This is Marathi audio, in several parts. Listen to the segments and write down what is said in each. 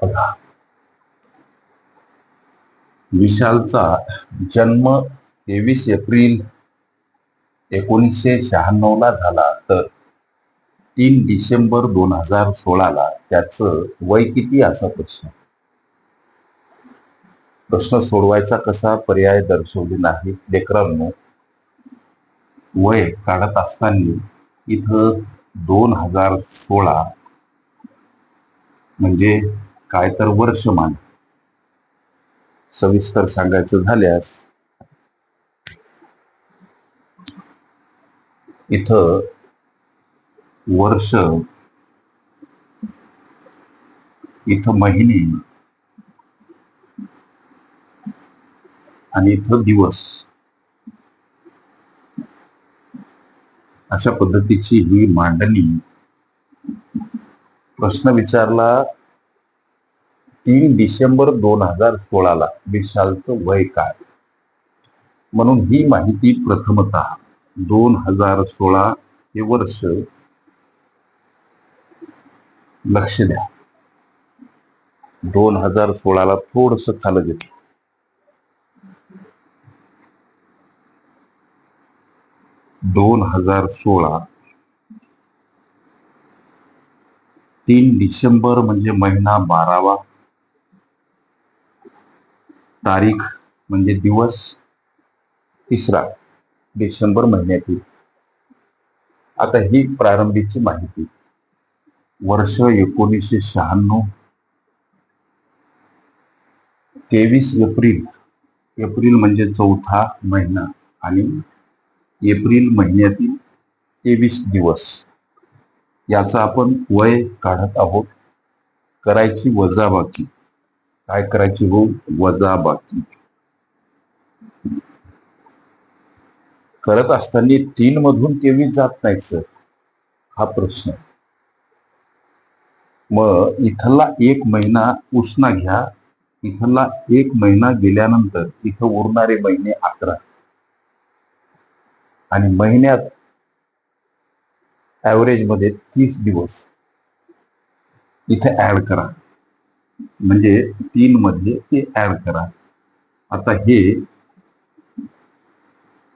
बघा विशालचा जन्म तेवीस एप्रिल एकोणीसशे शहाण्णवला झाला तर तीन डिसेंबर दोन हजार सोळाला. त्याचं वय किती असा प्रश्न? प्रश्न सोडवायचा कसा? पर्याय दर्शवले नाही. लेकरांनो वय काढत असताना इथं दोन हजार सोळा म्हणजे काय तर वर्षमान सविस्तर सांगायचं झाल्यास इथं वर्ष इथं महिने आणि इथं दिवस. अशा पद्धतीची ही मांडणी प्रश्न विचारला तीन डिसेंबर दोन हजार सोळाला विशालचं वय काय? म्हणून ही माहिती प्रथमतः दोन हजार सोळा हे वर्ष लक्ष द्या. दोन हजार सोळाला थोडस खालं घेतलं दोन हजार सोळा तीन डिसेंबर म्हणजे महिना बारावा. तारीख म्हणजे दिवस तिसरा डिसेंबर महिन्यातील. आता ही प्रारंभीची माहिती. वर्ष एकोणीसशे शहाण्णव. तेवीस एप्रिल. एप्रिल म्हणजे चौथा महिना आणि एप्रिल महिन्यातील तेवीस दिवस. याचा आपण वय काढत आहोत. करायची वजाबाकी. काय करायची हो? वजाबाकी करत असताना तीन मधून केवी जात नाही सर. हा प्रश्न. मग इथला एक महिना उष्णा घ्या. इथला एक महिना गेल्यानंतर इथं उरणारे महिने अकरा. आणि महिन्यात ॲव्हरेजमध्ये तीस दिवस. इथे ऍड करा. म्हणजे तीन मध्ये ते ऍड करा. आता हे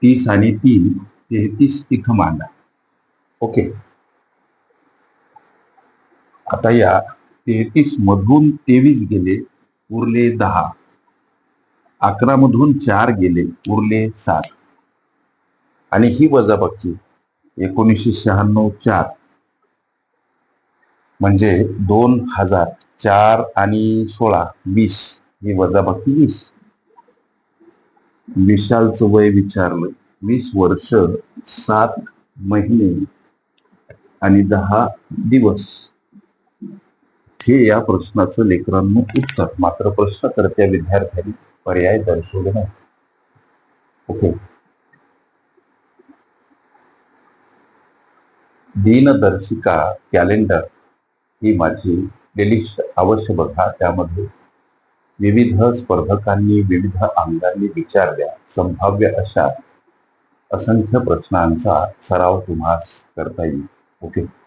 तीस आणि तीन तेहतीस इथं मांडा. ओके आता या तेहतीस मधून तेवीस गेले उरले दहा. अकरा मधून चार गेले उरले सात. आणि ही वजाबाकी एकोणीसशे शहाण्णव चार. म्हणजे दोन हजार चार आणि सोळा वीस ही वजाबाकी वीस. विशालचं वय विचारलं वीस वर्ष सात महिने आणि दहा दिवस. हे या प्रश्नाचं लेकरांनो उत्तर मात्र प्रश्नकर्त्या विद्यार्थ्यांनी पर्याय दर्शवले नाही. ओके. दिनदर्शिका कॅलेंडर ही माझी प्लेलिस्ट अवश्य बघा. त्यामध्ये विविध स्पर्धकांनी विविध अंगांनी विचारल्या संभाव्य अशा असंख्य प्रश्नांचा सराव तुम्हास करता येईल. ओके